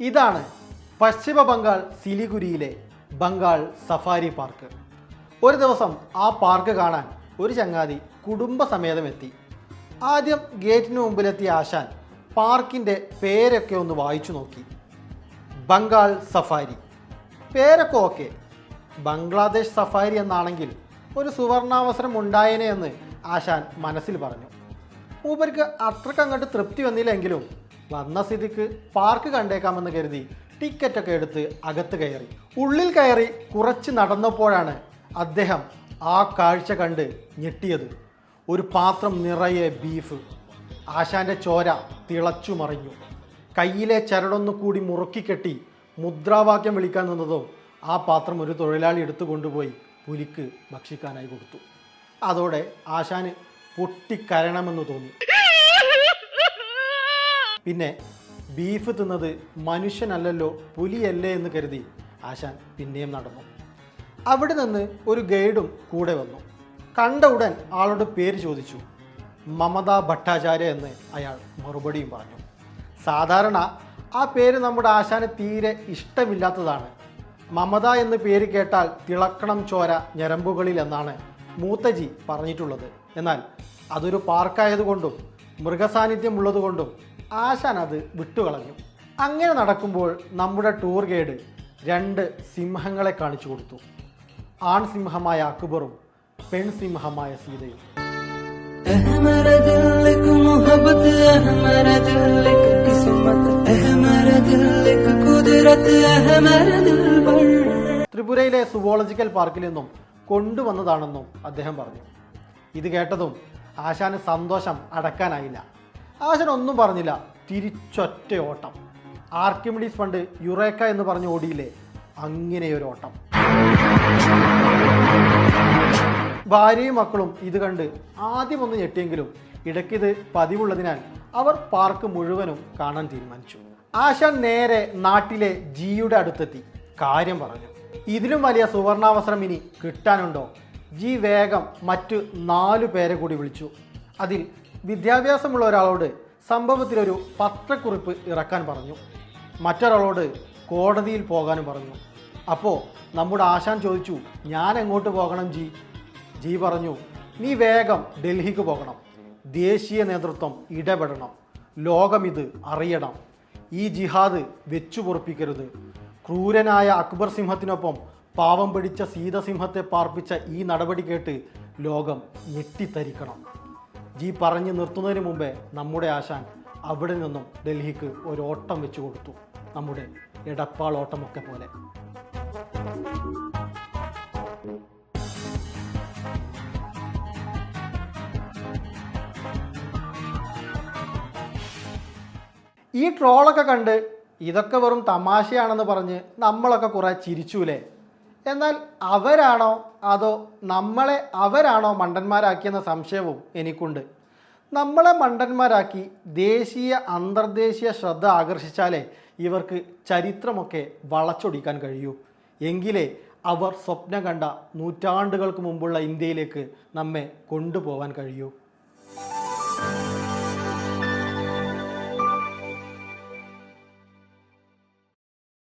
ഇതാണ് പശ്ചിമ ബംഗാൾ സിലിഗുരിയിലെ ബംഗാൾ സഫാരി പാർക്ക്. ഒരു ദിവസം ആ പാർക്ക് കാണാൻ ഒരു ചങ്ങാതി കുടുംബസമേതം എത്തി ആദ്യം ഗേറ്റിന് മുമ്പിലെത്തിയ ആശാൻ പാർക്കിന്റെ പേരൊക്കെ ഒന്ന് വായിച്ചു നോക്കി. ബംഗാൾ സഫാരി. പേരൊക്കെ ഓക്കെ. ബംഗ്ലാദേശ് സഫാരി എന്നാണെങ്കിൽ ഒരു സുവർണാവസരം ഉണ്ടായേനെ എന്ന് ആശാൻ മനസ്സിൽ പറഞ്ഞു. മൂപ്പർക്ക് അത്രക്കങ്ങോട്ട് തൃപ്തി വന്നില്ലെങ്കിലും വന്ന സ്ഥിതിക്ക് പാർക്ക് കണ്ടേക്കാമെന്ന് കരുതി ടിക്കറ്റൊക്കെ എടുത്ത് അകത്ത് കയറി. ഉള്ളിൽ കയറി കുറച്ച് നടന്നപ്പോഴാണ് അദ്ദേഹം ആ കാഴ്ച കണ്ട് ഞെട്ടിയത്. ഒരു പാത്രം നിറയെ ബീഫ്. ആശാന്റെ ചോര തിളച്ചു മറിഞ്ഞു. കയ്യിലെ ചരടൊന്നു കൂടി മുറുക്കിക്കെട്ടി മുദ്രാവാക്യം വിളിക്കാൻ നിന്നതോ ആ പാത്രം ഒരു തൊഴിലാളി എടുത്തു കൊണ്ടുപോയി പുലിക്ക് ഭക്ഷിക്കാനായി കൊടുത്തു. അതോടെ ആശാന് പൊട്ടിക്കരണമെന്ന് തോന്നി. പിന്നെ ബീഫ് തിന്നത് മനുഷ്യനല്ലല്ലോ പുലിയല്ലേ എന്ന് കരുതി ആശാൻ പിന്നെയും നടന്നു. അവിടെ നിന്ന് ഒരു ഗൈഡും കൂടെ വന്നു. കണ്ട ഉടൻ ആളുടെ പേര് ചോദിച്ചു. മമത ഭട്ടാചാര്യ എന്ന് അയാൾ മറുപടിയും പറഞ്ഞു. സാധാരണ ആ പേര് നമ്മുടെ ആശാന് തീരെ ഇഷ്ടമില്ലാത്തതാണ്. മമത എന്ന് പേര് കേട്ടാൽ തിളക്കണം ചോര ഞരമ്പുകളിൽ എന്നാണ് മൂത്തജി പറഞ്ഞിട്ടുള്ളത്. എന്നാൽ അതൊരു പാർക്കായതുകൊണ്ടും മൃഗസാന്നിധ്യം ഉള്ളതുകൊണ്ടും ആശാൻ അത് വിട്ടുകളഞ്ഞു. അങ്ങനെ നടക്കുമ്പോൾ നമ്മുടെ ടൂർ ഗൈഡ് രണ്ട് സിംഹങ്ങളെ കാണിച്ചു കൊടുത്തു. ആൺ സിംഹമായ അക്ബറും പെൺസിംഹമായ സീതയും. ത്രിപുരയിലെ സുവോളജിക്കൽ പാർക്കിൽ നിന്നും കൊണ്ടുവന്നതാണെന്നും അദ്ദേഹം പറഞ്ഞു. ഇത് കേട്ടതും ആശാന് സന്തോഷം അടക്കാനായില്ല. ആശാൻ ഒന്നും പറഞ്ഞില്ല. തിരിച്ചൊറ്റ ഓട്ടം. ആർക്കിമിഡീസ് ഫണ്ട് യുറേക്ക എന്ന് പറഞ്ഞ ഓടിയില്ലേ? അങ്ങനെയൊരു ഓട്ടം. ഭാര്യയും മക്കളും ഇത് കണ്ട് ആദ്യം ഒന്ന് ഞെട്ടിയെങ്കിലും ഇടയ്ക്കിത് പതിവുള്ളതിനാൽ അവർ പാർക്ക് മുഴുവനും കാണാൻ തീരുമാനിച്ചു. ആശാൻ നേരെ നാട്ടിലെ ജിയുടെ അടുത്തെത്തി. കാര്യം പറഞ്ഞു. ഇതിലും വലിയ സുവർണാവസരം ഇനി കിട്ടാനുണ്ടോ? ജി വേഗം മറ്റു നാലു പേരെ കൂടി വിളിച്ചു. അതിൽ വിദ്യാഭ്യാസമുള്ള ഒരാളോട് സംഭവത്തിലൊരു പത്രക്കുറിപ്പ് ഇറക്കാൻ പറഞ്ഞു. മറ്റൊരാളോട് കോടതിയിൽ പോകാനും പറഞ്ഞു. അപ്പോൾ നമ്മുടെ ആശാൻ ചോദിച്ചു ഞാൻ എങ്ങോട്ട് പോകണം ജി? ജി പറഞ്ഞു നീ വേഗം ഡൽഹിക്ക് പോകണം. ദേശീയ നേതൃത്വം ഇടപെടണം. ലോകം ഇത് അറിയണം. ഈ ജിഹാദ് വെച്ചു പൊറപ്പിക്കരുത്. ക്രൂരനായ അക്ബർ സിംഹത്തിനൊപ്പം പാവം പിടിച്ച സീതസിംഹത്തെ പാർപ്പിച്ച ഈ നടപടി കേട്ട് ലോകം ഞെട്ടിത്തരിക്കണം. ജി പറഞ്ഞു നിർത്തുന്നതിന് മുമ്പേ നമ്മുടെ ആശാൻ അവിടെ നിന്നും ഡൽഹിക്ക് ഒരു ഓട്ടം വെച്ചു കൊടുത്തു. നമ്മുടെ എടപ്പാൾ ഓട്ടമൊക്കെ പോലെ. ഈ ട്രോളൊക്കെ കണ്ട് ഇതൊക്കെ വെറും തമാശയാണെന്ന് പറഞ്ഞ് നമ്മളൊക്കെ കുറേ ചിരിച്ചൂലേ? എന്നാൽ അവരാണോ അതോ നമ്മളെ അവരാണോ മണ്ടന്മാരാക്കിയെന്ന സംശയവും എനിക്കുണ്ട്. നമ്മളെ മണ്ടന്മാരാക്കി ദേശീയ അന്തർദേശീയ ശ്രദ്ധ ആകർഷിച്ചാലേ ഇവർക്ക് ചരിത്രമൊക്കെ വളച്ചൊടിക്കാൻ കഴിയൂ. എങ്കിലേ അവർ സ്വപ്നം കണ്ട നൂറ്റാണ്ടുകൾക്ക് മുമ്പുള്ള ഇന്ത്യയിലേക്ക് നമ്മെ കൊണ്ടുപോകാൻ കഴിയൂ.